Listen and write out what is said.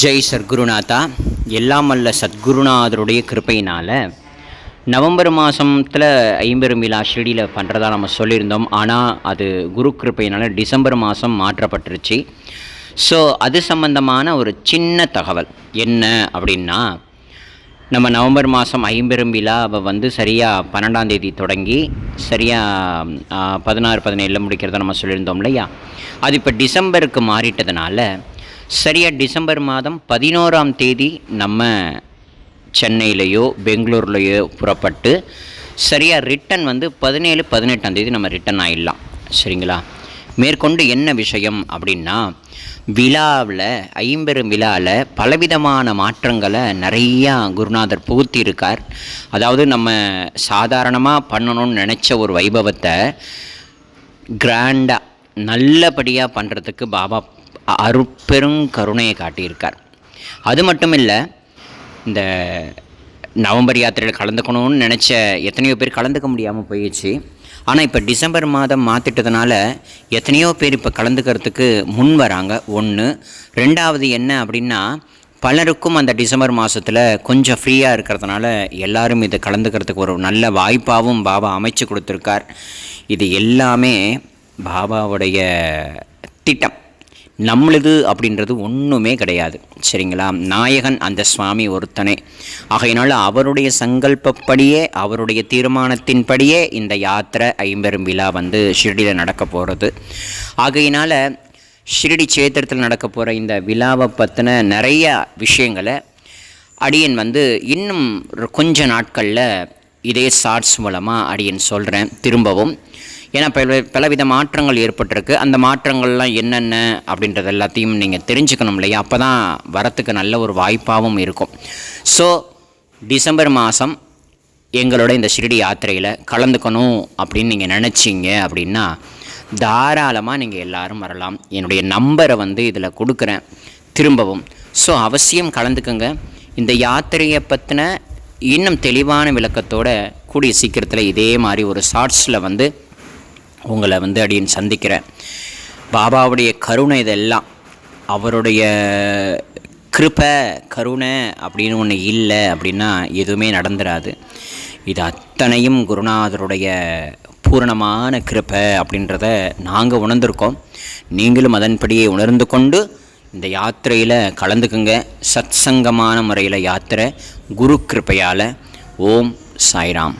ஜெய் சத்குருநாதா. எல்லாம் வல்ல சத்குருநாதருடைய கிருப்பையினால் நவம்பர் மாதத்தில் ஐம்பெரும் விழா ஷிரடியில் பண்ணுறதா நம்ம சொல்லியிருந்தோம். ஆனால் அது குரு கிருப்பையினால் டிசம்பர் மாதம் மாற்றப்பட்டுருச்சு. ஸோ அது சம்பந்தமான ஒரு சின்ன தகவல் என்ன அப்படின்னா நம்ம நவம்பர் மாதம் ஐம்பெரும் விழாவை வந்து சரியாக பன்னெண்டாம் தேதி தொடங்கி சரியாக பதினாறு பதினேழில் முடிக்கிறத நம்ம சொல்லியிருந்தோம் இல்லையா? அது இப்போ டிசம்பருக்கு மாறிட்டதுனால சரியாக டிசம்பர் மாதம் பதினோராம் தேதி நம்ம சென்னையிலையோ பெங்களூர்லேயோ புறப்பட்டு சரியாக ரிட்டன் வந்து பதினேழு பதினெட்டாம் தேதி நம்ம ரிட்டன் ஆயிடலாம். சரிங்களா? மேற்கொண்டு என்ன விஷயம் அப்படின்னா விழாவில் ஐம்பெரும் விழாவில் பலவிதமான மாற்றங்களை நிறையா குருநாதர் புகுத்தியிருக்கார். அதாவது நம்ம சாதாரணமாக பண்ணணும்னு நினச்ச ஒரு வைபவத்தை கிராண்டாக நல்லபடியாக பண்ணுறதுக்கு பாபா அருப்பெரும் கருணையை காட்டியிருக்கார். அது மட்டும் இல்லை இந்த நவம்பர் யாத்திரையில் கலந்துக்கணும்னு நினச்ச எத்தனையோ பேர் கலந்துக்க முடியாமல் போயிடுச்சு. ஆனால் இப்போ டிசம்பர் மாதம் மாற்றிட்டதுனால எத்தனையோ பேர் இப்போ கலந்துக்கிறதுக்கு முன் வராங்க. ஒன்று ரெண்டாவது என்ன அப்படின்னா பலருக்கும் அந்த டிசம்பர் மாதத்தில் கொஞ்சம் ஃப்ரீயாக இருக்கிறதுனால எல்லாரும் இதை கலந்துக்கிறதுக்கு ஒரு நல்ல வாய்ப்பாகவும் பாபா அமைச்சு கொடுத்துருக்கார். இது எல்லாமே பாபாவுடைய திட்டம். நம்மளது அப்படின்றது ஒன்றுமே கிடையாது. சரிங்களா? நாயகன் அந்த சுவாமி ஒருத்தனே. ஆகையினால அவருடைய சங்கல்பப்படியே அவருடைய தீர்மானத்தின்படியே இந்த யாத்திரை ஐம்பெரும் விழா வந்து ஷிரடியில் நடக்க போகிறது ஆகையினால் ஷிரடி சேத்திரத்தில் நடக்க போகிற இந்த விழாவை பற்றின நிறைய விஷயங்களை அடியன் வந்து இன்னும் கொஞ்ச நாட்களில் இதே ஷார்ட்ஸ் மூலமாக அடியன் சொல்கிறேன் திரும்பவும் ஏன்னா பல பலவித மாற்றங்கள் ஏற்பட்டிருக்கு. அந்த மாற்றங்கள்லாம் என்னென்ன அப்படின்றது எல்லாத்தையும் நீங்கள் தெரிஞ்சுக்கணும் இல்லையா? அப்போ தான் வரத்துக்கு நல்ல ஒரு வாய்ப்பாகவும் இருக்கும். ஸோ டிசம்பர் மாதம் எங்களோட இந்த ஷிரடி யாத்திரையில் கலந்துக்கணும் அப்படின்னு நீங்கள் நினச்சிங்க அப்படின்னா தாராளமாக நீங்கள் எல்லோரும் வரலாம். என்னுடைய நம்பரை வந்து இதில் கொடுக்குறேன். திரும்பவும். ஸோ அவசியம் கலந்துக்கங்க. இந்த யாத்திரையை பற்றின இன்னும் தெளிவான விளக்கத்தோட கூடிய சீக்கிரத்தில் இதே மாதிரி ஒரு ஷார்ட்ஸில் வந்து உங்களை வந்து அப்படின்னு சந்திக்கிறேன். பாபாவுடைய கருணை இதெல்லாம் அவருடைய கிருபை கருணை அப்படின்னு ஒன்று இல்லை அப்படின்னா எதுவுமே நடந்துராது. இது அத்தனையும் குருநாதருடைய பூரணமான கிருபை அப்படின்றத நாங்கள் உணர்ந்திருக்கோம். நீங்களும் அதன்படியே உணர்ந்து கொண்டு இந்த யாத்திரையில் கலந்துக்குங்க. சத்சங்கமான முறையில் யாத்திரை குரு கிருப்பையால் ஓம் சாய்ராம்.